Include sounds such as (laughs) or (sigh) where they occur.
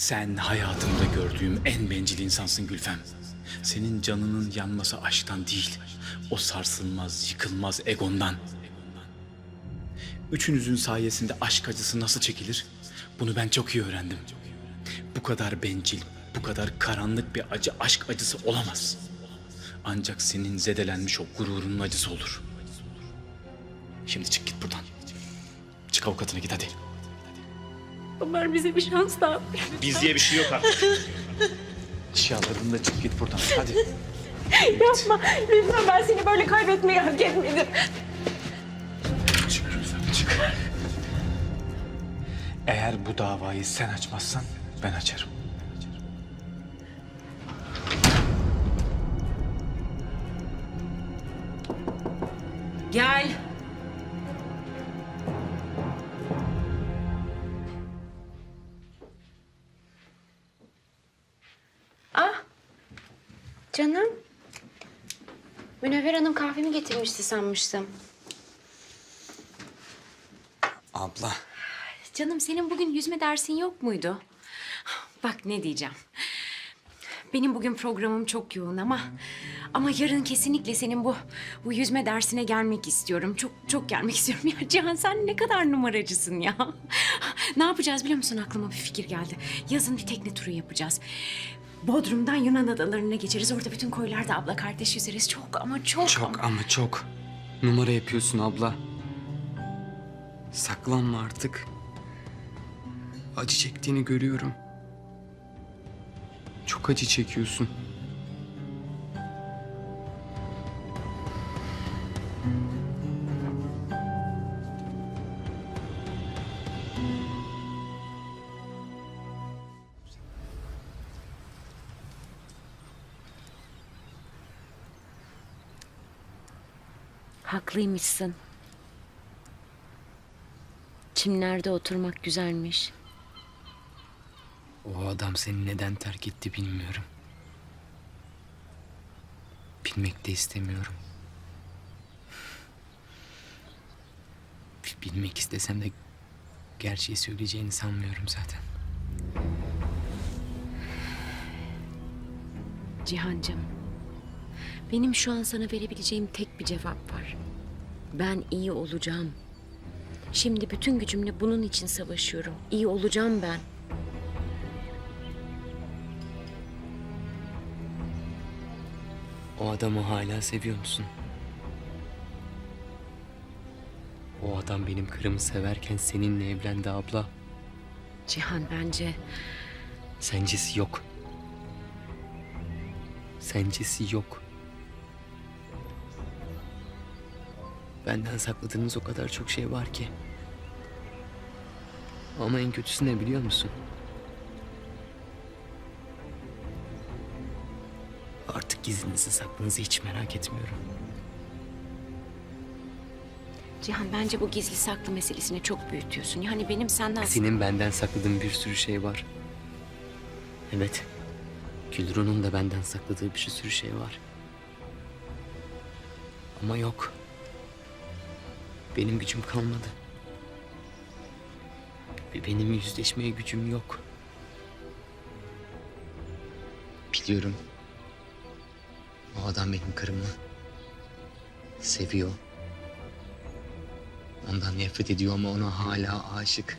Sen hayatımda gördüğüm en bencil insansın Gülfem. Senin canının yanması aşktan değil, o sarsılmaz, yıkılmaz egondan. Üçünüzün sayesinde aşk acısı nasıl çekilir? Bunu ben çok iyi öğrendim. Bu kadar bencil, bu kadar karanlık bir acı aşk acısı olamaz. Ancak senin zedelenmiş o gururunun acısı olur. Şimdi çık git buradan. Çık avukatına git hadi. Ömer bize bir şans daha. Biz diye bir şey yok artık. (laughs) Eşyalarını da çık git buradan hadi. (laughs) Yapma. Lütfen ben seni böyle kaybetmeyi hak etmedim. Çık Gülfem çık. Eğer bu davayı sen açmazsan ben açarım. Gel. Münevver Hanım kahvemi getirmişti sanmıştım. Abla. Canım senin bugün yüzme dersin yok muydu? Bak ne diyeceğim. Benim bugün programım çok yoğun ama ama yarın kesinlikle senin bu bu yüzme dersine gelmek istiyorum. Çok çok gelmek (laughs) istiyorum. Ya Cihan sen ne kadar numaracısın ya. Ne yapacağız biliyor musun? Aklıma bir fikir geldi. Yazın bir tekne turu yapacağız. Bodrum'dan Yunan adalarına geçeriz. Orada bütün koylarda abla kardeş yüzeriz. Çok ama çok. Çok ama çok. Numara yapıyorsun abla. Saklanma artık. Acı çektiğini görüyorum. Çok acı çekiyorsun. Haklıymışsın. Çimlerde oturmak güzelmiş. O adam seni neden terk etti bilmiyorum. Bilmek de istemiyorum. Bi- Bilmek istesem de gerçeği söyleyeceğini sanmıyorum zaten. Cihancığım, benim şu an sana verebileceğim tek bir cevap var. Ben iyi olacağım. Şimdi bütün gücümle bunun için savaşıyorum. İyi olacağım ben. O adamı hala seviyor musun? O adam benim karımı severken seninle evlendi abla. Cihan bence Sencesi yok. Sencesi yok. Benden sakladığınız o kadar çok şey var ki. Ama en kötüsü ne biliyor musun? Artık gizlinizi saklınızı hiç merak etmiyorum. Cihan bence bu gizli saklı meselesini çok büyütüyorsun. Yani benim senden Senin benden sakladığın bir sürü şey var. Evet. Gülru'nun da benden sakladığı bir sürü şey var. Ama yok. Benim gücüm kalmadı. Ve benim yüzleşmeye gücüm yok. Biliyorum. O adam benim karımı seviyor. Ondan nefret ediyor ama ona hala aşık.